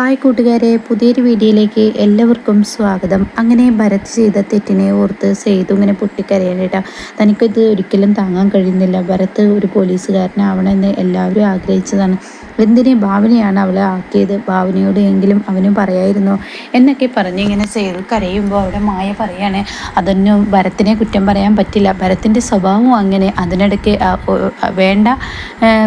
Hi കൂട്ടുകാരെ പുതിയൊരു വീഡിയോയിലേക്ക് എല്ലാവർക്കും സ്വാഗതം. അങ്ങനെ ഭരത് ചെയ്ത തെറ്റിനെ ഓർത്ത് സേതു ഇങ്ങനെ പൊട്ടിക്കരയാനേട്ടാ തനിക്കിത് ഒരിക്കലും താങ്ങാൻ കഴിയുന്നില്ല. ഭരത് ഒരു പോലീസുകാരനാവണമെന്ന് എല്ലാവരും ആഗ്രഹിച്ചതാണ്. എന്തിനെ ഭാവനയാണ് അവളെ ആക്കിയത്? ഭാവനയോട് എങ്കിലും അവനും പറയായിരുന്നു. എന്നൊക്കെ പറഞ്ഞ് ഇങ്ങനെ സേതു കരയുമ്പോൾ അവിടെ മായ പറയാണ് അതൊന്നും ഭരത്തിനെ കുറ്റം പറയാൻ പറ്റില്ല. ഭരത്തിന്റെ സ്വഭാവം അങ്ങനെ. അതിനിടയ്ക്ക് വേണ്ട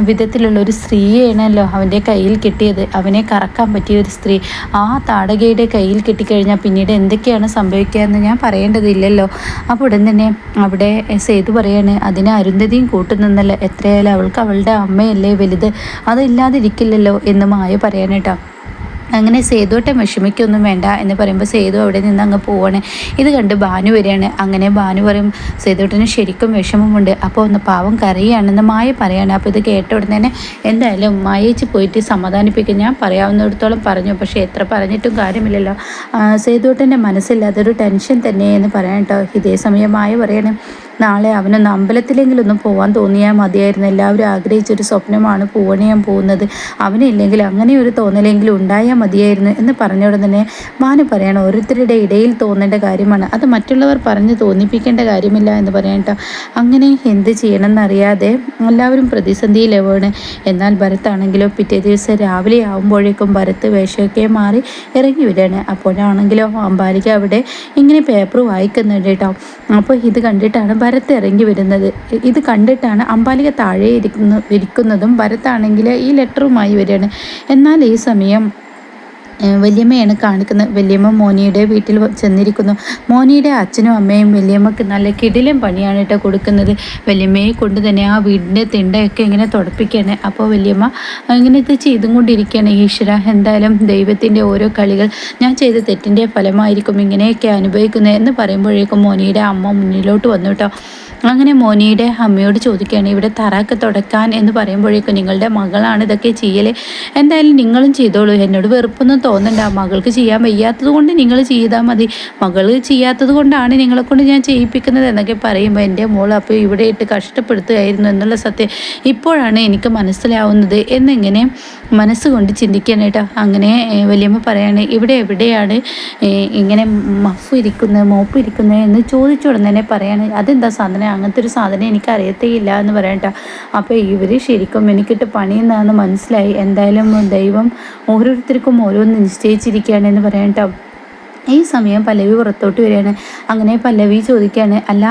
വിധത്തിലുള്ള ഒരു സ്ത്രീയാണല്ലോ അവന്റെ കയ്യിൽ കിട്ടിയത്. അവനെ കറക്കാൻ പറ്റിയ ഒരു സ്ത്രീ ആ താടകയുടെ കയ്യിൽ കിട്ടിക്കഴിഞ്ഞാൽ പിന്നീട് എന്തൊക്കെയാണ് സംഭവിക്കുക എന്ന് ഞാൻ പറയേണ്ടതില്ലല്ലോ. അപ്പോൾ ഉടൻ തന്നെ അവിടെ സേതു പറയാണ് അതിന് അരുന്ധതിയും കൂട്ടുനിന്നല്ല? എത്രയായാലും അവൾക്ക് അവളുടെ അമ്മയല്ലേ വലുത്? അതില്ലാതിരിക്കില്ലല്ലോ എന്ന് മായ പറയാനേട്ടോ അങ്ങനെ സേതുവട്ടം വിഷമിക്കൊന്നും വേണ്ട എന്ന് പറയുമ്പോൾ സേതു അവിടെ നിന്ന് അങ്ങ് പോവാണ്. ഇത് കണ്ട് ഭാനു വരികയാണ്. അങ്ങനെ ഭാനു പറയും സേതുവട്ടന് ശരിക്കും വിഷമമുണ്ട്. അപ്പോൾ ഒന്ന് പാവം കരയുകയാണെന്ന് മായ പറയാണ്. അപ്പോൾ ഇത് കേട്ട ഉടനെ തന്നെ എന്തായാലും മായേച്ച് പോയിട്ട് സമാധാനിപ്പിക്കും. ഞാൻ പറയാവുന്നിടത്തോളം പറഞ്ഞു. പക്ഷേ എത്ര പറഞ്ഞിട്ടും കാര്യമില്ലല്ലോ. സേതുവട്ടന്റെ മനസ്സിൽ അതൊരു ടെൻഷൻ തന്നെ എന്ന് പറയാം കേട്ടോ. ഇതേ സമയം മായ പറയണേ നാളെ അവനൊന്ന് അമ്പലത്തിലെങ്കിലും ഒന്ന് പോകാൻ തോന്നിയാൽ മതിയായിരുന്നു. എല്ലാവരും ആഗ്രഹിച്ചൊരു സ്വപ്നമാണ് പൂവണിയാൻ പോകുന്നത്. അവനില്ലെങ്കിൽ അങ്ങനെ ഒരു തോന്നലെങ്കിലും ഉണ്ടായാൽ മതിയായിരുന്നു എന്ന് പറഞ്ഞോടെ തന്നെ മാനു പറയണം ഓരോരുത്തരുടെ ഇടയിൽ തോന്നേണ്ട കാര്യമാണ്. അത് മറ്റുള്ളവർ പറഞ്ഞ് തോന്നിപ്പിക്കേണ്ട കാര്യമില്ല എന്ന് പറയട്ടോ അങ്ങനെ എന്ത് ചെയ്യണമെന്നറിയാതെ എല്ലാവരും പ്രതിസന്ധിയിലാണ് എന്നാൽ ഭരത്താണെങ്കിലോ പിറ്റേ ദിവസം രാവിലെ ആകുമ്പോഴേക്കും ഭരത്ത് വേഷമൊക്കെ മാറി ഇറങ്ങി വരികയാണ്. അപ്പോഴാണെങ്കിലോ അമ്പാലിക അവിടെ ഇങ്ങനെ പേപ്പർ വായിക്കുന്നുണ്ട് കേട്ടോ. അപ്പോൾ ഇത് കണ്ടിട്ടാണ് ഭരത് ഇറങ്ങി വരുന്നത്. ഇത് കണ്ടിട്ടാണ് അമ്പാലിക താഴെ ഇരിക്കുന്നു ഇരിക്കുന്നതും ഭരത്താണെങ്കിൽ ഈ ലെറ്ററുമായി വരികയാണ്. എന്നാൽ ഈ സമയം വല്യമ്മയാണ് കാണിക്കുന്നത്. വല്യമ്മ മോനിയുടെ വീട്ടിൽ ചെന്നിരിക്കുന്നു. മോനിയുടെ അച്ഛനും അമ്മയും വല്യമ്മക്ക് നല്ല കിടിലം പണിയാണ് കേട്ടോ കൊടുക്കുന്നത്. വല്യമ്മയെ കൊണ്ട് തന്നെ ആ വീടിന്റെ തിണ്ടയൊക്കെ ഇങ്ങനെ തുടപ്പിക്കുകയാണ്. അപ്പോൾ വല്യമ്മ ഇങ്ങനെ ഇത് ചെയ്തും കൊണ്ടിരിക്കുകയാണ് ഈശ്വര എന്തായാലും ദൈവത്തിന്റെ ഓരോ കളികൾ ഞാൻ ചെയ്ത തെറ്റിന്റെ ഫലമായിരിക്കും ഇങ്ങനെയൊക്കെ അനുഭവിക്കുന്നത് എന്ന് പറയുമ്പോഴേക്കും മോനിയുടെ അമ്മ മുന്നിലോട്ട് വന്നു കേട്ടോ. അങ്ങനെ മോനിയുടെ അമ്മയോട് ചോദിക്കുകയാണ് ഇവിടെ തറാക്ക് തുടക്കാൻ എന്ന് പറയുമ്പോഴേക്കും നിങ്ങളുടെ മകളാണ് ഇതൊക്കെ ചെയ്യൽ. എന്തായാലും നിങ്ങളും ചെയ്തോളൂ. എന്നോട് വെറുപ്പൊന്നും തോന്നണ്ട. മകൾക്ക് ചെയ്യാൻ വയ്യാത്തത് കൊണ്ട് നിങ്ങൾ ചെയ്താൽ മതി. മകൾ ചെയ്യാത്തത് കൊണ്ടാണ് നിങ്ങളെ കൊണ്ട് ഞാൻ ചെയ്യിപ്പിക്കുന്നത് എന്നൊക്കെ പറയുമ്പോൾ എന്റെ മോൾ അപ്പോൾ ഇവിടെ ഇട്ട് കഷ്ടപ്പെടുത്തുകയായിരുന്നു എന്നുള്ള സത്യം ഇപ്പോഴാണ് എനിക്ക് മനസ്സിലാവുന്നത്. എന്നിങ്ങനെ മനസ്സുകൊണ്ട് ചിന്തിക്കാനായിട്ട് അങ്ങനെ വലിയമ്മ പറയാണ് ഇവിടെ എവിടെയാണ് ഇങ്ങനെ മഫ് ഇരിക്കുന്നത് മോപ്പ് ഇരിക്കുന്നത് എന്ന് ചോദിച്ചുകൊണ്ട് തന്നെ പറയാണ് അതെന്താ സാധനം? അങ്ങനത്തെ ഒരു സാധനം എനിക്ക് അറിയത്തേയില്ല എന്ന് പറയട്ടോ അപ്പോൾ ഇവർ ശരിക്കും എനിക്കിട്ട് പണിയെന്നാണെന്ന് മനസ്സിലായി. എന്തായാലും ദൈവം ഓരോരുത്തർക്കും ഓരോന്ന് നിശ്ചയിച്ചിരിക്കുകയാണ് എന്ന് പറയട്ടോ ഈ സമയം പല്ലവി പുറത്തോട്ട് വരികയാണ്. അങ്ങനെ പല്ലവി ചോദിക്കുകയാണ് അല്ല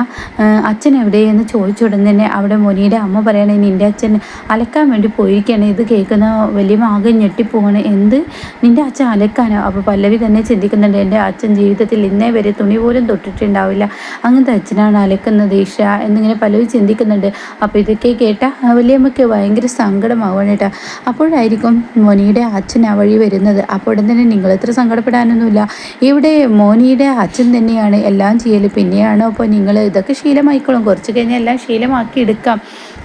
അച്ഛൻ എവിടെയെന്ന് ചോദിച്ചുടൻ തന്നെ അവിടെ മോനിയുടെ അമ്മ പറയണേ നിന്റെ അച്ഛൻ അലക്കാൻ വേണ്ടി പോയിരിക്കുകയാണ്. ഇത് കേൾക്കുന്ന വലിയ ആകെ ഞെട്ടിപ്പോവാണ് എന്ത്? നിന്റെ അച്ഛൻ അലക്കാനോ? അപ്പോൾ പല്ലവി തന്നെ ചിന്തിക്കുന്നുണ്ട് എന്റെ അച്ഛൻ ജീവിതത്തിൽ ഇന്നേ വരെ തുണി പോലും തൊട്ടിട്ടുണ്ടാവില്ല. അങ്ങനത്തെ അച്ഛനാണ് അലക്കുന്നത് ഈഷ എന്നിങ്ങനെ പല്ലവി ചിന്തിക്കുന്നുണ്ട്. അപ്പോൾ ഇതൊക്കെ കേട്ട വലിയമ്മയ്ക്ക് ഭയങ്കര സങ്കടമാവാണ് കേട്ടോ. അപ്പോഴായിരിക്കും മോനിയുടെ അച്ഛൻ ആ വഴി വരുന്നത്. അപ്പോൾ ഉടൻ തന്നെ നിങ്ങൾ എത്ര സങ്കടപ്പെടാനൊന്നുമില്ല. ഇവിടെ ഇവിടെ മോനിയുടെ അച്ഛൻ തന്നെയാണ് എല്ലാം ചെയ്യൽ പിന്നെയാണ് അപ്പോൾ നിങ്ങൾ ഇതൊക്കെ ശീലമായിക്കോളും. കുറച്ച് കഴിഞ്ഞാൽ എല്ലാം ശീലമാക്കി എടുക്കാം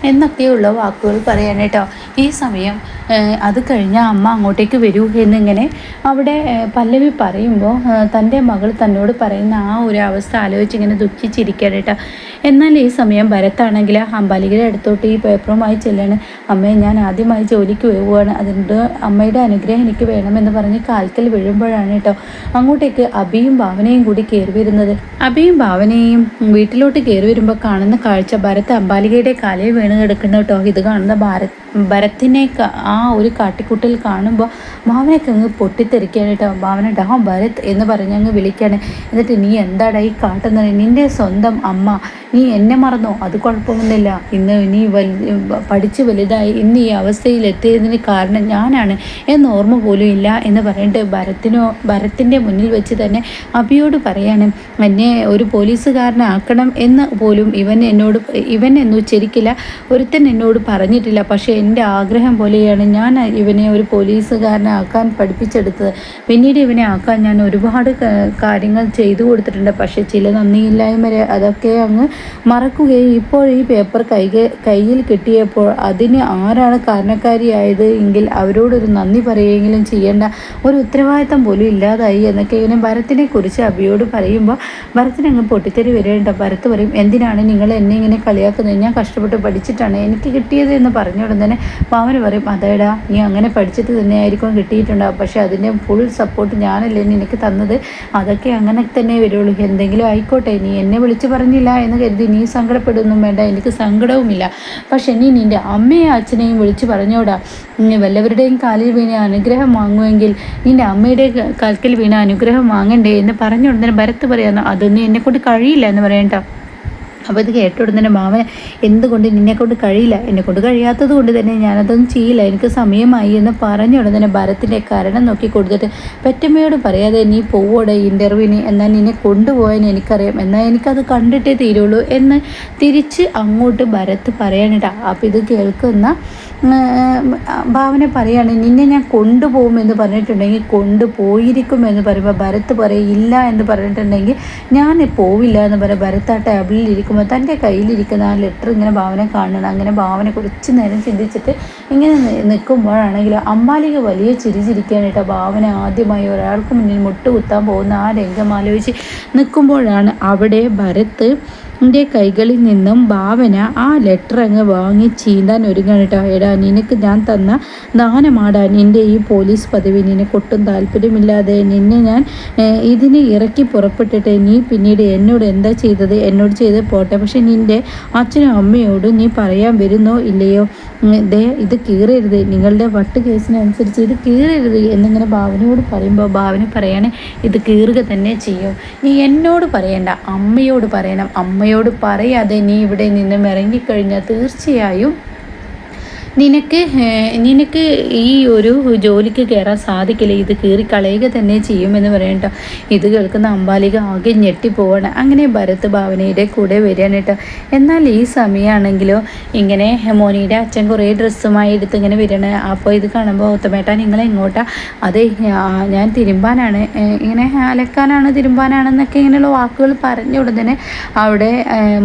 എന്നൊക്കെയുള്ള വാക്കുകൾ പറയാൻ ഈ സമയം അത് കഴിഞ്ഞ അമ്മ അങ്ങോട്ടേക്ക് വരൂ എന്നിങ്ങനെ അവിടെ പല്ലവി പറയുമ്പോൾ തന്റെ മകൾ തന്നോട് പറയുന്ന ആ ഒരു അവസ്ഥ ആലോചിച്ച് ഇങ്ങനെ ദുഃഖിച്ചിരിക്കുകയാണ് കേട്ടോ. എന്നാൽ ഈ സമയം ഭരത്താണെങ്കിൽ അമ്പാലികയുടെ അടുത്തോട്ട് ഈ പേപ്പറുമായി ചെല്ലാണ്. അമ്മയെ ഞാൻ ആദ്യമായി ജോലിക്ക് പോവുകയാണ്. അതിന്റെ അമ്മയുടെ അനുഗ്രഹം എനിക്ക് വേണമെന്ന് പറഞ്ഞ് കാൽക്കൽ വീഴുമ്പോഴാണ് കേട്ടോ. അങ്ങോട്ടേക്ക് അബിയും ഭാവനയും കൂടി കയറി വരുന്നത്. അബിയും ഭാവനയും വീട്ടിലോട്ട് കയറി വരുമ്പോൾ കാണുന്ന കാഴ്ച ഭരത് അമ്പാലികയുടെ കാലിൽ വീണ് കിടക്കുന്നു കേട്ടോ. ഇത് കാണുന്ന ഭാരത് ഭരത്തിനെ ആ ഒരു കാട്ടിക്കൂട്ടിൽ കാണുമ്പോൾ ഭാവനയ്ക്ക് അങ്ങ് പൊട്ടിത്തെറിക്കുകയാണ് കേട്ടോ. ഭാവന ഡാ ഭരത് എന്ന് പറഞ്ഞ് അങ്ങ് വിളിക്കുകയാണ്. എന്നിട്ട് നീ എന്താടാ ഈ കാട്ടുന്നത്? നിന്റെ സ്വന്തം അമ്മ. നീ എന്നെ മറന്നോ? അത് കുഴപ്പമൊന്നുമില്ല. ഇന്ന് നീ വലു പഠിച്ച് വലുതായി ഇന്ന് ഈ അവസ്ഥയിൽ എത്തിയതിന് കാരണം ഞാനാണ് എന്ന് ഓർമ്മ പോലും ഇല്ല എന്ന് പറഞ്ഞിട്ട് ഭരത്തിനോ ഭരത്തിന്റെ മുന്നിൽ വെച്ച് തന്നെ അബിയോട് പറയാണ് എന്നെ ഒരു പോലീസുകാരനാക്കണം എന്ന് പോലും ഇവൻ എന്നോട് ഇവൻ എന്ന് ഉച്ചരിക്കില്ല ഒരുത്തൻ എന്നോട് പറഞ്ഞിട്ടില്ല. പക്ഷേ എന്റെ ആഗ്രഹം പോലെയാണ് ഞാൻ ഇവനെ ഒരു പോലീസുകാരനാക്കാൻ പഠിപ്പിച്ചെടുത്തത്. പിന്നീട് ഇവനെ ആക്കാൻ ഞാൻ ഒരുപാട് കാര്യങ്ങൾ ചെയ്തു കൊടുത്തിട്ടുണ്ട്. പക്ഷേ ചില നന്ദിയില്ലായ്മ അതൊക്കെ അങ്ങ് മറക്കുകയും ഇപ്പോൾ ഈ പേപ്പർ കൈ കയ്യിൽ കിട്ടിയപ്പോൾ അതിന് ആരാണ് കാരണക്കാരിയായത് എങ്കിൽ അവരോടൊരു നന്ദി പറയുകയെങ്കിലും ചെയ്യേണ്ട ഒരു ഉത്തരവാദിത്തം പോലും ഇല്ലാതായി എന്നൊക്കെ ഇങ്ങനെ ഭരത്തിനെ കുറിച്ച് അബിയോട് പറയുമ്പോൾ ഭരത്തിനങ്ങ് പൊട്ടിത്തെറി വരേണ്ട ഭരത്ത് പറയും എന്തിനാണ് നിങ്ങൾ എന്നെ ഇങ്ങനെ കളിയാക്കുന്നത്? ഞാൻ കഷ്ടപ്പെട്ട് പഠിച്ചിട്ടാണ് എനിക്ക് കിട്ടിയത് എന്ന് പറഞ്ഞ തന്നെ പാവന് പറയും അതേടാ നീ അങ്ങനെ പഠിച്ചിട്ട് തന്നെ ആയിരിക്കും കിട്ടിയിട്ടുണ്ടാവും പക്ഷേ അതിന്റെ ഫുൾ സപ്പോർട്ട് ഞാനല്ലേ നിനക്ക് തന്നത്? അതൊക്കെ അങ്ങനെ തന്നെ വരുള്ളൂ. എന്തെങ്കിലും ആയിക്കോട്ടെ നീ എന്നെ വിളിച്ച് പറഞ്ഞില്ല എന്ന് കരുതി നീ സങ്കടപ്പെടുന്നു വേണ്ട എനിക്ക് സങ്കടവുമില്ല. പക്ഷെ നീ നിന്റെ അമ്മയെ അച്ഛനെയും വിളിച്ച് പറഞ്ഞോടാ. നീ വല്ലവരുടെയും കാലിൽ വീണ അനുഗ്രഹം വാങ്ങുമെങ്കിൽ നിന്റെ അമ്മയുടെ കാൽക്കൽ വീണ അനുഗ്രഹം വാങ്ങണ്ടേ എന്ന് പറഞ്ഞ ഉടനെ ഭരത്ത് പറയാന്ന് അതൊന്നും എന്നെക്കൊണ്ട് കഴിയില്ല എന്ന് പറയണ്ട അപ്പോൾ ഇത് കേട്ട ഉടനെ മാമൻ എന്തുകൊണ്ട് നിന്നെക്കൊണ്ട് കഴിയില്ല? എന്നെക്കൊണ്ട് കഴിയാത്തത് കൊണ്ട് തന്നെ ഞാനതൊന്നും ചെയ്യില്ല. എനിക്ക് സമയമായി എന്ന് പറഞ്ഞ ഉടനെ ഭരത്തിന്റെ കരണം നോക്കി കൊടുത്തിട്ട് പെറ്റമ്മയോട് പറയാതെ നീ പോവോടെ ഇന്റർവ്യൂവിന് എന്നാൽ നിന്നെ കൊണ്ടുപോകാൻ എനിക്കറിയാം. എന്നാൽ എനിക്കത് കണ്ടിട്ടേ തീരുള്ളൂ എന്ന് തിരിച്ച് അങ്ങോട്ട് ഭരത്ത് പറയാനിട്ടാ. അപ്പോൾ ഇത് കേൾക്കുന്ന ഭാവന പറയാണ് നിന്നെ ഞാൻ കൊണ്ടുപോകുമെന്ന് പറഞ്ഞിട്ടുണ്ടെങ്കിൽ കൊണ്ടുപോയിരിക്കുമെന്ന് പറയുമ്പോൾ ഭരത്ത് പറയും ഇല്ല എന്ന് പറഞ്ഞിട്ടുണ്ടെങ്കിൽ ഞാൻ പോവില്ല എന്ന് പറയാം. ഭരത്ത് ആ ടേബിളിൽ ഇരിക്കുമ്പോൾ തന്റെ കയ്യിലിരിക്കുന്ന ആ ലെറ്റർ ഇങ്ങനെ ഭാവന കാണണം അങ്ങനെ ഭാവന കുറച്ച് നേരം ചിന്തിച്ചിട്ട് ഇങ്ങനെ നിൽക്കുമ്പോഴാണെങ്കിൽ അമ്മാലിക വലിയ ചിരി ചിരിക്കാനായിട്ട് ഭാവന ആദ്യമായി ഒരാൾക്ക് മുന്നിൽ മുട്ടുകുത്താൻ പോകുന്ന ആ രംഗം ആലോചിച്ച് നിൽക്കുമ്പോഴാണ് അവിടെ ഭരത്ത് എന്റെ കൈകളിൽ നിന്നും ഭാവന ആ ലെറ്റർ അങ്ങ് വാങ്ങി ചീന്താൻ ഒരുങ്ങണിട്ടോ. എടാ നിനക്ക് ഞാൻ തന്ന ദാനമാടാ. നിന്റെ ഈ പോലീസ് പദവി നിനക്ക് ഒട്ടും താല്പര്യമില്ലാതെ നിന്നെ ഞാൻ ഇതിന് ഇറക്കി പുറപ്പെട്ടിട്ട് നീ പിന്നീട് എന്നോട് എന്താ ചെയ്തത്? എന്നോട് ചെയ്ത് പോട്ടെ. പക്ഷെ നിന്റെ അച്ഛനും അമ്മയോടും നീ പറയാൻ വരുന്നോ ഇല്ലയോ? ദേ ഇത് കീറരുത്. നിങ്ങളുടെ വട്ട് കേസിനനുസരിച്ച് ഇത് കീറരുത് എന്നിങ്ങനെ ഭാവനയോട് പറയുമ്പോൾ ഭാവന പറയാണ് ഇത് കീറുക തന്നെ ചെയ്യും. നീ എന്നോട് പറയണ്ട. അമ്മയോട് പറയണം. അമ്മയോട് പറയാതെ നീ ഇവിടെ നിന്നും ഇറങ്ങിക്കഴിഞ്ഞാൽ തീർച്ചയായും നിനക്ക് നിനക്ക് ഈ ഒരു ജോലിക്ക് കയറാൻ സാധിക്കില്ല. ഇത് കീറിക്കളയുക തന്നെ ചെയ്യുമെന്ന് പറയണ്ട ഇത് കേൾക്കുന്ന അമ്പാലിക ആകെ ഞെട്ടിപ്പോവാണ്. അങ്ങനെ ഭരത് ഭാവനയുടെ കൂടെ വരികയാണ് കേട്ടോ എന്നാൽ ഈ സമയമാണെങ്കിലോ ഇങ്ങനെ മോനിയുടെ അച്ഛൻ കുറേ ഡ്രസ്സുമായി എടുത്ത് ഇങ്ങനെ വരികയാണ്. അപ്പോൾ ഇത് കാണുമ്പോൾ ഒത്തമേട്ട നിങ്ങൾ എങ്ങോട്ടാ? അതെ ഞാൻ തിരുമ്പാനാണ്. ഇങ്ങനെ അലക്കാനാണ് തിരുമ്പാനാണെന്നൊക്കെ ഇങ്ങനെയുള്ള വാക്കുകൾ പറഞ്ഞ ഉടനെ അവിടെ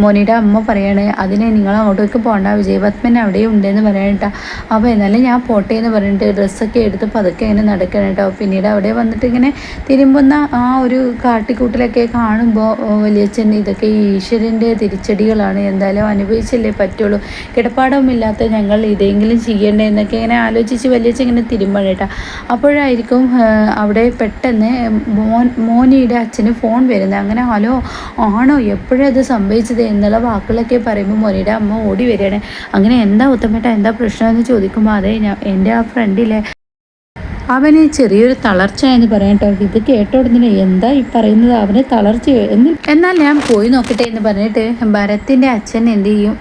മോനിയുടെ അമ്മ പറയാണ് അതിനെ നിങ്ങൾ അങ്ങോട്ടേക്ക് പോകണ്ട. വിജയപത്മൻ അവിടെ ഉണ്ടെന്ന് പറയാൻ കേട്ടോ. അപ്പോൾ എന്നാലും ഞാൻ പോട്ടെ എന്ന് പറഞ്ഞിട്ട് ഡ്രസ്സൊക്കെ എടുത്ത് പതുക്കെ ഇങ്ങനെ നടക്കണം കേട്ടോ. പിന്നീട് അവിടെ വന്നിട്ട് ഇങ്ങനെ തിരുമ്പുന്ന ആ ഒരു കാട്ടിക്കൂട്ടിലൊക്കെ കാണുമ്പോൾ വലിയച്ഛൻ ഇതൊക്കെ ഈശ്വരന്റെ തിരിച്ചടികളാണ്. എന്തായാലും അനുഭവിച്ചല്ലേ പറ്റുള്ളൂ. കിടപ്പാടമില്ലാത്ത ഞങ്ങൾ ഇതെങ്കിലും ചെയ്യണ്ടേ എന്നൊക്കെ ഇങ്ങനെ ആലോചിച്ച് വലിയച്ഛൻ ഇങ്ങനെ തിരുമ്പണം കേട്ടോ. അപ്പോഴായിരിക്കും അവിടെ പെട്ടെന്ന് മോൻ മോനിയുടെ അച്ഛന് ഫോൺ വരുന്നത്. അങ്ങനെ ഹലോ ആണോ? എപ്പോഴത് സംഭവിച്ചത്? എന്നുള്ള വാക്കുകളൊക്കെ പറയുമ്പോൾ മോനിയുടെ അമ്മ ഓടി വരികയാണ്. അങ്ങനെ എന്താ ഉത്തമേട്ട? എന്താ പ്രശ്നമെന്ന് ചോദിക്കുമ്പോൾ അതെ ഞാൻ എന്റെ ആ ഫ്രണ്ടിലെ അവന് ചെറിയൊരു തളർച്ച എന്ന് പറയാം കേട്ടോ ഇത് കേട്ടോടുന്നില്ല എന്താ ഈ പറയുന്നത്? അവന് തളർച്ച എന്നാൽ ഞാൻ പോയി നോക്കട്ടെ എന്ന് പറഞ്ഞിട്ട് ഭരത്തിന്റെ അച്ഛൻ എന്ത് ചെയ്യും?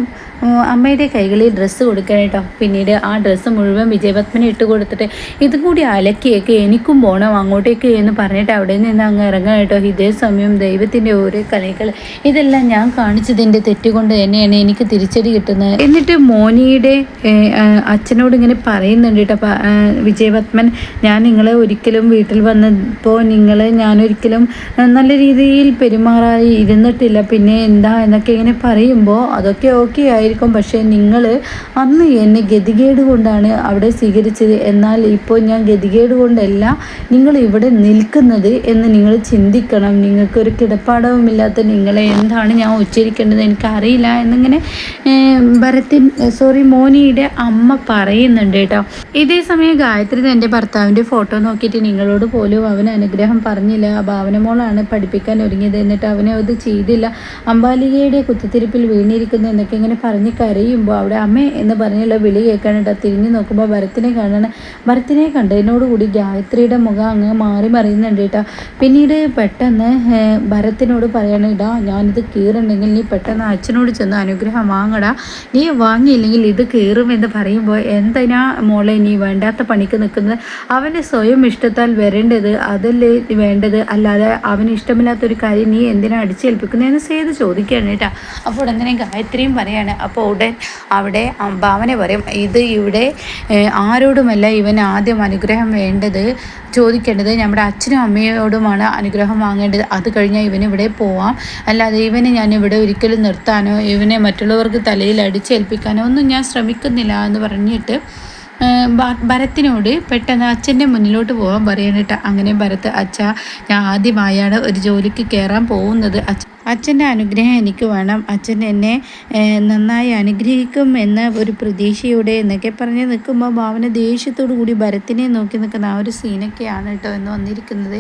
അമ്മയുടെ കൈകളിൽ ഡ്രസ്സ് കൊടുക്കണം പിന്നീട് ആ ഡ്രസ്സ് മുഴുവൻ വിജയപത്മനെ ഇട്ട് കൊടുത്തിട്ട് ഇതും കൂടി അലക്കിയൊക്കെ എനിക്കും പോകണം അങ്ങോട്ടേക്ക് എന്ന് പറഞ്ഞിട്ട് അവിടെ നിന്ന് അങ്ങ് ഇറങ്ങാൻ കേട്ടോ. ഇതേ സമയം ദൈവത്തിന്റെ ഓരോ കലകൾ ഇതെല്ലാം ഞാൻ കാണിച്ചതിന്റെ തെറ്റുകൊണ്ട് തന്നെയാണ് എനിക്ക് തിരിച്ചടി കിട്ടുന്നത്. എന്നിട്ട് മോനിയുടെ അച്ഛനോട് ഇങ്ങനെ പറയുന്നുണ്ട് കേട്ടോ. വിജയപത്മൻ ഞാൻ നിങ്ങളെ ഒരിക്കലും വീട്ടിൽ വന്നപ്പോൾ നിങ്ങൾ ഞാനൊരിക്കലും നല്ല രീതിയിൽ പെരുമാറായി ഇരുന്നിട്ടില്ല. പിന്നെ എന്താ എന്നൊക്കെ ഇങ്ങനെ പറയുമ്പോൾ അതൊക്കെ ഓക്കെ ആയി. ആയിരിക്കും പക്ഷേ നിങ്ങൾ അന്ന് എന്നെ ഗതികേട് കൊണ്ടാണ് അവിടെ സ്വീകരിച്ചത്. എന്നാൽ ഇപ്പോൾ ഞാൻ ഗതികേട് കൊണ്ടല്ല നിങ്ങൾ ഇവിടെ നിൽക്കുന്നത് എന്ന് നിങ്ങൾ ചിന്തിക്കണം. നിങ്ങൾക്കൊരു കിടപ്പാടവുമില്ലാത്ത നിങ്ങളെ എന്താണ് ഞാൻ ഉച്ചരിക്കേണ്ടത് എനിക്കറിയില്ല എന്നിങ്ങനെ ഭരത്തിൻ സോറി മോനിയുടെ അമ്മ പറയുന്നുണ്ട് കേട്ടോ. ഇതേ സമയം ഗായത്രി തന്റെ ഭർത്താവിന്റെ ഫോട്ടോ നോക്കിയിട്ട് നിങ്ങളോട് പോലും അവൻ അനുഗ്രഹം പറഞ്ഞില്ല. ഭാവന മോളാണ് പഠിപ്പിക്കാൻ ഒരുങ്ങിയത്. എന്നിട്ട് അവനെ അത് ചെയ്തില്ല. അമ്പാലികയുടെ കുത്തിത്തിരിപ്പിൽ വീണിരിക്കുന്നു എന്നൊക്കെ ഇങ്ങനെ പറഞ്ഞു പറഞ്ഞ് കരയുമ്പോൾ അവിടെ അമ്മേ എന്ന് പറഞ്ഞുള്ള വിളി കേൾക്കാനിട്ട് തിരിഞ്ഞു നോക്കുമ്പോൾ ഭരത്തിനെ കാണണം. ഭരത്തിനെ കണ്ടതിനോടുകൂടി ഗായത്രിയുടെ മുഖം അങ്ങ് മാറി മറിയുന്നുണ്ട് കേട്ടോ. പിന്നീട് പെട്ടെന്ന് ഭരത്തിനോട് പറയണം ഇടാ ഞാനിത് കീറുണ്ടെങ്കിൽ നീ പെട്ടെന്ന് അച്ഛനോട് ചെന്ന് അനുഗ്രഹം വാങ്ങടാ. നീ വാങ്ങിയില്ലെങ്കിൽ ഇത് കീറുമെന്ന് പറയുമ്പോൾ എന്തിനാ മോളെ നീ വേണ്ടാത്ത പണിക്ക് നിൽക്കുന്നത്? അവന്റെ സ്വയം ഇഷ്ടത്താൽ വരേണ്ടത് അതല്ലേ വേണ്ടത്? അല്ലാതെ അവന് ഇഷ്ടമില്ലാത്തൊരു കാര്യം നീ എന്തിനാ അടിച്ചേൽപ്പിക്കുന്നതെന്ന് സേത് ചോദിക്കുകയാണ് കേട്ടോ. അപ്പോൾ അങ്ങനെ ഗായത്രിയും പറയാണ് അപ്പോൾ ഉടൻ അവിടെ ഭാവന പറയും ഇത് ഇവിടെ ആരോടുമല്ല ഇവൻ ആദ്യം അനുഗ്രഹം വേണ്ടത്? ചോദിക്കേണ്ടത് നമ്മുടെ അച്ഛനും അമ്മയോടുമാണ് അനുഗ്രഹം വാങ്ങേണ്ടത്. അത് കഴിഞ്ഞാൽ ഇവനിവിടെ പോവാം. അല്ലാതെ ഇവനെ ഞാൻ ഇവിടെ ഒരിക്കലും നിർത്താനോ ഇവനെ മറ്റുള്ളവർക്ക് തലയിൽ അടിച്ചേൽപ്പിക്കാനോ ഒന്നും ഞാൻ ശ്രമിക്കുന്നില്ല എന്ന് പറഞ്ഞിട്ട് ഭരത്തിനോട് പെട്ടെന്ന് അച്ഛന്റെ മുന്നിലോട്ട് പോകാൻ പറയാനിട്ട് അങ്ങനെ ഭരത് അച്ഛ ഞാൻ ആദ്യമായാണ് ഒരു ജോലിക്ക് കയറാൻ പോകുന്നത്. അച്ഛ അച്ഛന്റെ അനുഗ്രഹം എനിക്ക് വേണം. അച്ഛൻ എന്നെ നന്നായി അനുഗ്രഹിക്കും എന്ന ഒരു പ്രതീക്ഷയോടെ എന്നൊക്കെ പറഞ്ഞ് നിൽക്കുമ്പോൾ ഭാവന ദേഷ്യത്തോടു കൂടി ഭരത്തിനെ നോക്കി നിൽക്കുന്ന ആ ഒരു സീനൊക്കെയാണ് കേട്ടോ എന്ന് വന്നിരിക്കുന്നത്.